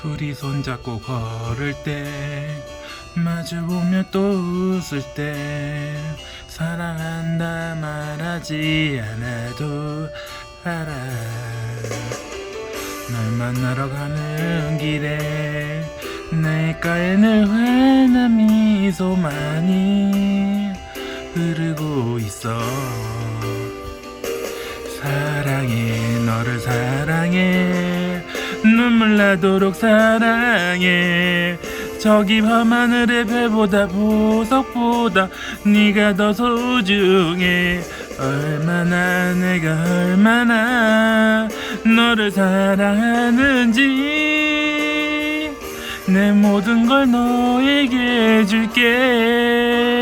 둘이 손잡고 걸을 때 마주보며 또 웃을 때 사랑한다 말하지 않아도 알아. 널 만나러 가는 길에 내가에 늘 환한 미소만이 흐르고 있어. 사랑해 너를 사랑해 눈물 나도록 사랑해. 저기 밤하늘의 별보다 보석보다 네가 더 소중해. 얼마나 내가 얼마나 너를 사랑하는지 내 모든 걸 너에게 줄게